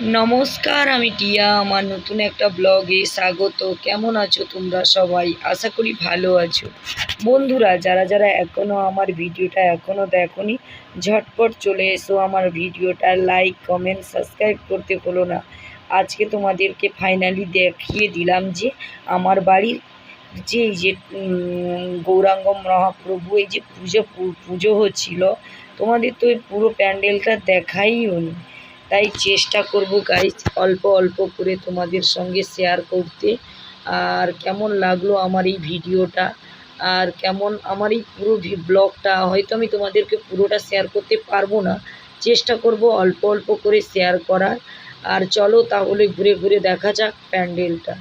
নমস্কার, আমি টিয়া। আমার নতুন একটা ব্লগে স্বাগত। কেমন আছো তোমরা সবাই? আশা করি ভালো আছো। বন্ধুরা, যারা যারা এখনও আমার ভিডিওটা এখনও দেখোনি, ঝটপট চলে এসো আমার ভিডিওটা। লাইক কমেন্ট সাবস্ক্রাইব করতে হলো না। আজকে তোমাদেরকে ফাইনালি দেখিয়ে দিলাম যে, আমার বাড়ির যে, এই যে গৌরাঙ্গ মহাপ্রভু, এই যে পুজো পুজো হচ্ছিল, তোমাদের তো এই পুরো প্যান্ডেলটা দেখাইও নি তাই চেষ্টা করব গাইজ অল্প অল্প করে তোমাদের সঙ্গে শেয়ার করতে। আর কেমন লাগল আমার এই ভিডিওটা? আর কেমন আমার এই পুরো ব্লগটা হয়তো আমি তোমাদেরকে পুরোটা শেয়ার করতে পারব না। চেষ্টা করব অল্প অল্প করে শেয়ার করার। আর চলো তাহলে ঘুরে ঘুরে দেখা যাক প্যান্ডেলটা।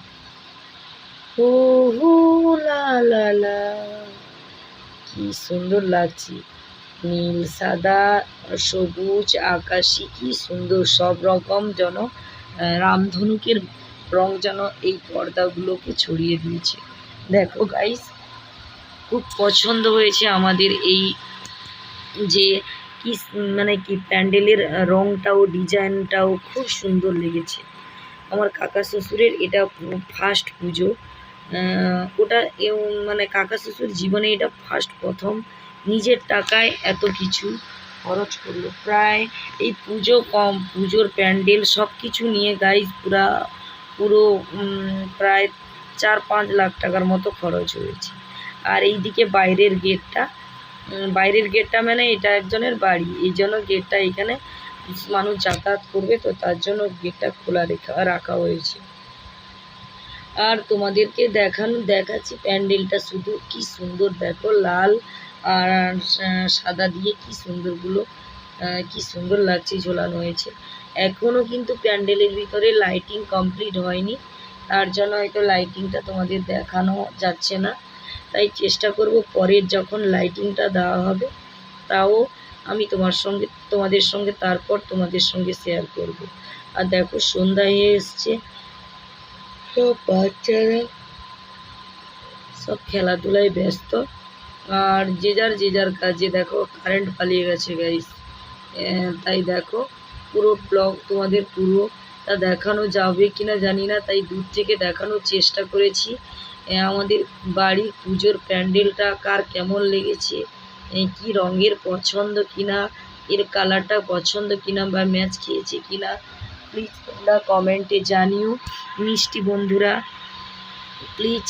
হু হু লা লা লা। কি সুন্দর লাগছে। নীল, সাদা, সবুজ, আকাশি, কি সুন্দর, সব রকম যেন রামধনুকের রং যেন এই পর্দাগুলোকে ছড়িয়ে দিয়েছে। দেখো গাইস খুব পছন্দ হয়েছে আমাদের এই যে কি মানে কি প্যান্ডেলের রংটাও, ডিজাইনটাও খুব সুন্দর লেগেছে। আমার কাকা শ্বশুরের এটা ফার্স্ট পুজো। ওটা মানে কাকা শ্বশুর জীবনে এটা ফার্স্ট, প্রথম নিজের টাকায় এত কিছু খরচ করল। প্রায় এই পুজো কম, পুজোর প্যান্ডেল সব কিছু নিয়ে গাইজ পুরা, পুরো প্রায় চার পাঁচ লাখ টাকার মতো খরচ হয়েছে। আর এইদিকে বাইরের গেটটা বাইরের গেটটা মানে এটা একজনের বাড়ি, এই জন্য গেটটা এখানে মানুষ যাতায়াত করবে, তো তার জন্য গেটটা খোলা রেখা, রাখা হয়েছে। আর তোমাদেরকে দেখানো, দেখাচ্ছি প্যান্ডেলটা শুধু কি সুন্দর দেখো, লাল আর সাদা দিয়ে কি সুন্দরগুলো কি সুন্দর লাগছে ঝোলানো হয়েছে। এখনও কিন্তু প্যান্ডেলের ভিতরে লাইটিং কমপ্লিট হয়নি। তার জন্য হয়তো লাইটিংটা তোমাদের দেখানো যাচ্ছে না। তাই চেষ্টা করব পরের যখন লাইটিংটা দেওয়া হবে, তাও আমি তোমার সঙ্গে, তোমাদের সঙ্গে, তারপর তোমাদের সঙ্গে শেয়ার করব। আর দেখো সন্ধ্যা হয়ে এসছে। সব বাচ্চারা সব খেলাধুলায় ব্যস্ত। আর যে যার যে যার কাজে দেখো কারেন্ট পালিয়ে গেছে গাইস তাই দেখো, পুরো ব্লগ তোমাদের পুরো তা দেখানো যাবে কিনা জানি না, তাই দূর থেকে দেখানোর চেষ্টা করেছি। আমাদের বাড়ির পুজোর প্যান্ডেলটা কার কেমন লেগেছে কি রঙের পছন্দ কিনা, এর কালারটা পছন্দ কিনা বা ম্যাচ খেয়েছে কিনা প্লিজ তোমরা কমেন্টে জানিও। মিষ্টি বন্ধুরা প্লিজ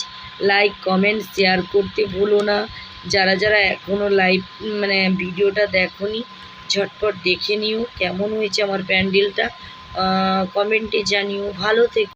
লাইক কমেন্ট শেয়ার করতে ভুলো না। যারা যারা এখনও লাইভ মানে ভিডিওটা দেখনি, ঝটপট দেখে নিও, কেমন হয়েছে আমার প্যান্ডেলটা কমেন্টে জানিও, ভালো থেকো।